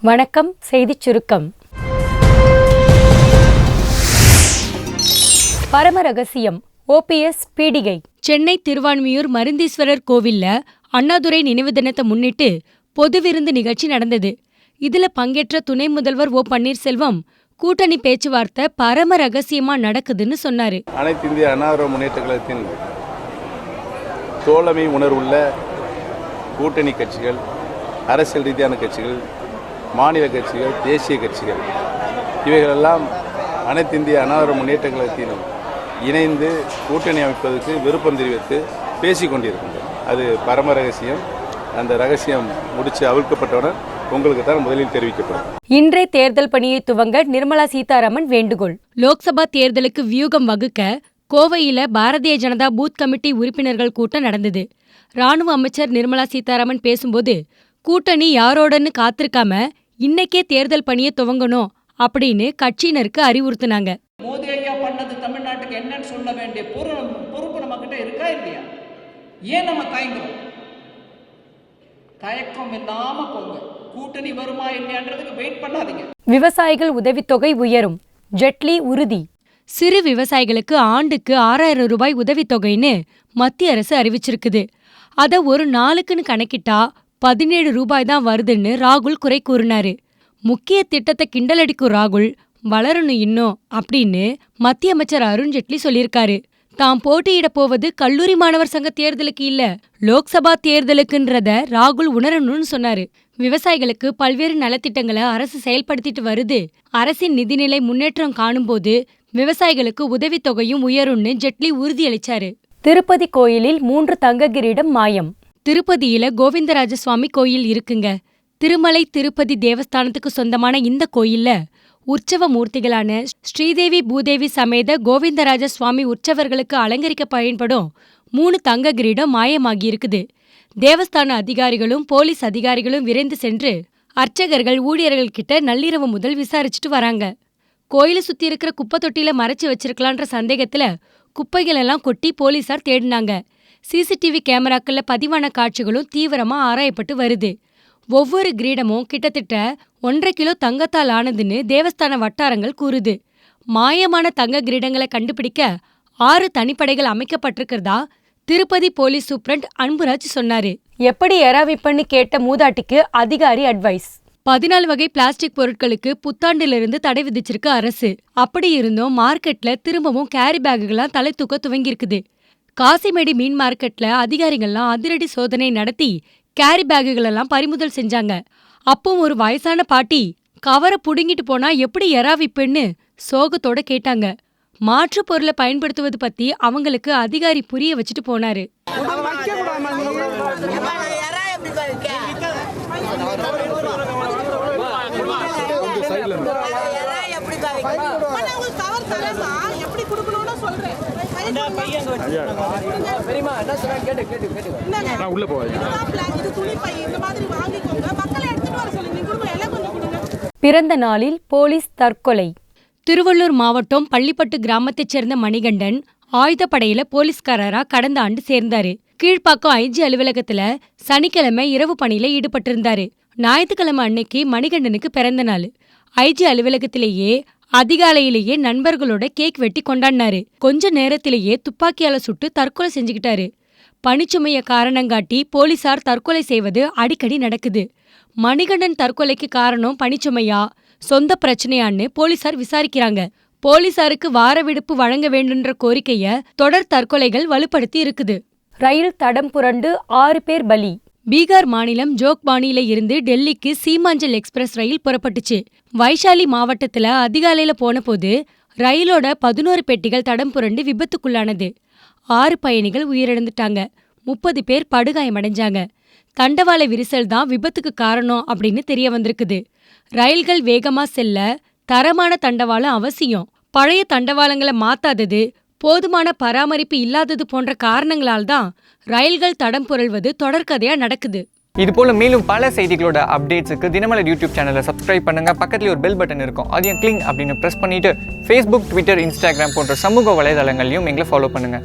வணக்கம் செய்திச் சுருக்கம். பரம ரகசியம் ஓபிஎஸ் பீடிகை. சென்னை திருவான்மியூர் மருந்தீஸ்வரர் கோவில்ல அண்ணாதுரை நினைவு தினத்தை முன்னிட்டு பொது விருந்து நிகழ்ச்சி நடந்தது. இதுல பங்கேற்ற துணை முதல்வர் ஓ பன்னீர்செல்வம் கூட்டணி பேச்சுவார்த்தை பரம ரகசியமா நடக்குதுன்னு சொன்னாரு. அனைத்து இந்திய அன்னார முன்னேற்ற கழகத்தின் தோழமை உணர்வுள்ள கூட்டணி கட்சிகள் அரசியல் ரீதியான கட்சிகள் மாநில கட்சிகள் தேசிய கட்சிகள். இவைகளெல்லாம் அனைத்து இந்திய அன்னார முன்னேற்ற கழகத்திலும் இணைந்து கூட்டணி அமைப்பதற்கு விருப்பம் தெரிவித்து பேசிக் கொண்டிருக்கின்றோம். அது பரம ரகசியம். அந்த ரகசியம் முடிச்சு அவிழ்க்கப்பட்டவுடன் உங்களுக்கு தான் முதலில் தெரிவிக்கப்படும். இன்றே தேர்தல் பணியை துவங்க நிர்மலா சீதாராமன் வேண்டுகோள். லோக்சபா தேர்தலுக்கு வியூகம் வகுக்க கோவையில பாரதிய ஜனதா பூத் கமிட்டி உறுப்பினர்கள் கூட்டம் நடந்தது. ராணுவ அமைச்சர் நிர்மலா சீதாராமன் பேசும்போது கூட்டணி யாரோடன்னு காத்திருக்காம இன்னைக்கே தேர்தல் பணியை துவங்கணும் அப்படின்னு கட்சியினருக்கு அறிவுறுத்துனாங்க. மோடி ஐயா பண்ணது தமிழ்நாட்டுக்கு என்னன்னு சொல்ல வேண்டிய பொறு பொறுப்பு நம்மக்கிட்ட இருக்கா இல்லையா? ஏன் நம்ம தயங்குறோம்? தயக்கம் இல்லாம போங்க. கூட்டணி வருமா இல்லையான்றதுக்கு வெயிட் பண்ணாதீங்க. விவசாயிகள் உதவித்தொகை உயரும். ஜெட்லி உறுதி. சிறு விவசாயிகளுக்கு ஆண்டுக்கு ஆறாயிரம் ரூபாய் உதவித்தொகைன்னு மத்திய அரசு அறிவிச்சிருக்குது. அத ஒரு நாளுக்குன்னு கணக்கிட்டா பதினேழு ரூபாய் தான் வருதுன்னு ராகுல் குறை கூறினாரு. முக்கிய திட்டத்தை கிண்டலடிக்கும் ராகுல் வளரணும் இன்னும் அப்படின்னு மத்திய அமைச்சர் அருண் ஜெட்லி சொல்லியிருக்காரு. தாம் போட்டியிட போவது கல்லூரி மாணவர் சங்க தேர்தலுக்கு இல்ல லோக்சபா தேர்தலுக்குன்றத ராகுல் உணரணும்னு சொன்னாரு. விவசாயிகளுக்கு பல்வேறு நலத்திட்டங்களை அரசு செயல்படுத்திட்டு வருது. அரசின் நிதிநிலை முன்னேற்றம் காணும்போது விவசாயிகளுக்கு உதவித்தொகையும் உயரும்னு ஜெட்லி உறுதியளிச்சாரு. திருப்பதி கோயிலில் மூன்று தங்க கிரீடம் மாயம். திருப்பதியில கோவிந்தராஜ சுவாமி கோயில் இருக்குங்க. திருமலை திருப்பதி தேவஸ்தானத்துக்கு சொந்தமான இந்த கோயில்ல உற்சவ மூர்த்திகளான ஸ்ரீதேவி பூதேவி சமேத கோவிந்தராஜ சுவாமி உற்சவர்களுக்கு அலங்கரிக்க பயன்படும் மூணு தங்க கிரீடம் மாயமாகி இருக்குது. தேவஸ்தான அதிகாரிகளும் போலீஸ் அதிகாரிகளும் விரைந்து சென்று அர்ச்சகர்கள் ஊழியர்கள் கிட்ட நள்ளிரவு முதல் விசாரிச்சுட்டு வராங்க. கோயிலை சுத்தி இருக்கிற குப்பை தொட்டியில மறைச்சு வச்சிருக்கலான்ற சந்தேகத்துல குப்பைகளெல்லாம் கொட்டி போலீசார் தேடினாங்க. சிசிடிவி கேமராக்கள்ல பதிவான காட்சிகளும் தீவிரமா ஆராயப்பட்டு வருது. ஒவ்வொரு கிரீடமும் கிட்டத்தட்ட ஒன்றரை கிலோ தங்கத்தால் ஆனதுன்னு தேவஸ்தான வட்டாரங்கள் கூறுது. மாயமான தங்க கிரீடங்களை கண்டுபிடிக்க ஆறு தனிப்படைகள் அமைக்கப்பட்டிருக்கிறதா திருப்பதி போலீஸ் சூப்ரண்ட் அன்புராஜ் சொன்னாரு. எப்படி எராவிப்பன்னு கேட்ட மூதாட்டிக்கு அதிகாரி அட்வைஸ். பதினாலு வகை பிளாஸ்டிக் பொருட்களுக்கு புத்தாண்டிலிருந்து தடை விதிச்சிருக்கு அரசு. அப்படி இருந்தும் மார்க்கெட்ல திரும்பவும் கேரி பேக்குகள்லாம் தலை தூக்க துவங்கியிருக்குது. காசிமேடி மீன் மார்க்கெட்ல அதிகாரிகள்லாம் அதிரடி சோதனை நடத்தி கேரி பேக்குகளெல்லாம் பறிமுதல் செஞ்சாங்க. அப்போ ஒரு வயசான பாட்டி கவரை புடுங்கிட்டு போனா எப்படி எறாவிப்பென்னு சோகத்தோட கேட்டாங்க. மாற்று பொருளை பயன்படுத்துவது பத்தி அவங்களுக்கு அதிகாரி புரிய வச்சுட்டு போனாரு. எப்படி நான் உள்ள பிறந்த நாளில் போலீஸ் தற்கொலை. திருவள்ளூர் மாவட்டம் பள்ளிப்பட்டு கிராமத்தைச் சேர்ந்த மணிகண்டன் ஆயுதப்படையில போலீஸ்காரரா கடந்த ஆண்டு சேர்ந்தாரு. கீழ்ப்பாக்கம் ஐஜி அலுவலகத்துல சனிக்கிழமை இரவு பணியில ஈடுபட்டிருந்தாரு. ஞாயிற்றுக்கிழமை அன்னைக்கு மணிகண்டனுக்கு பிறந்த நாள். ஐஜி அலுவலகத்திலேயே அதிகாலையிலேயே நண்பர்களோட கேக் வெட்டி கொண்டாடினாரு. கொஞ்ச நேரத்திலேயே துப்பாக்கியால சுட்டு தற்கொலை செஞ்சுக்கிட்டாரு. பணிச்சுமைய காரணங்காட்டி போலீசார் தற்கொலை செய்வது அடிக்கடி நடக்குது. மணிகண்டன் தற்கொலைக்கு காரணம் பணிச்சுமையா சொந்த பிரச்சனையான்னு போலீசார் விசாரிக்கிறாங்க. போலீசாருக்கு வார விடுப்பு வழங்க வேண்டுன்ற கோரிக்கைய தொடர் தற்கொலைகள் வலுப்படுத்தி இருக்குது. ரயில் தடம் புரண்டு ஆறு பேர் பலி. பீகார் மாநிலம் ஜோக்பானியில இருந்து டெல்லிக்கு சீமாஞ்சல் எக்ஸ்பிரஸ் ரயில் புறப்பட்டுச்சு. வைஷாலி மாவட்டத்துல அதிகாலையில போனபோது ரயிலோட பதினோரு பெட்டிகள் தடம் புரண்டு விபத்துக்குள்ளானது. ஆறு பயணிகள் உயிரிழந்துட்டாங்க. முப்பது பேர் படுகாயமடைஞ்சாங்க. தண்டவாள விரிசல் தான் விபத்துக்கு காரணம் அப்படின்னு தெரிய வந்திருக்குது. ரயில்கள் வேகமா செல்ல தரமான தண்டவாளம் அவசியம். பழைய தண்டவாளங்களை மாத்தாதது போதுமான பராமரிப்பு இல்லாதது போன்ற காரணங்களால் தான் ரயில்கள் தடம் புரள்வது தொடர்கதையா நடக்குது. இது போல மேலும் பல செய்திகளோட அப்டேட்ஸுக்கு தினமலர் யூடியூப் சேனலை சப்ஸ்கிரைப் பண்ணுங்க. பக்கத்துல ஒரு பெல் பட்டன் இருக்கும். அதையும் கிளிங் அப்படின்னு ப்ரெஸ் பண்ணிட்டு ஃபேஸ்புக் ட்விட்டர் இன்ஸ்டாகிராம் போன்ற சமூக வலைதளங்களையும் எங்களை ஃபாலோ பண்ணுங்க.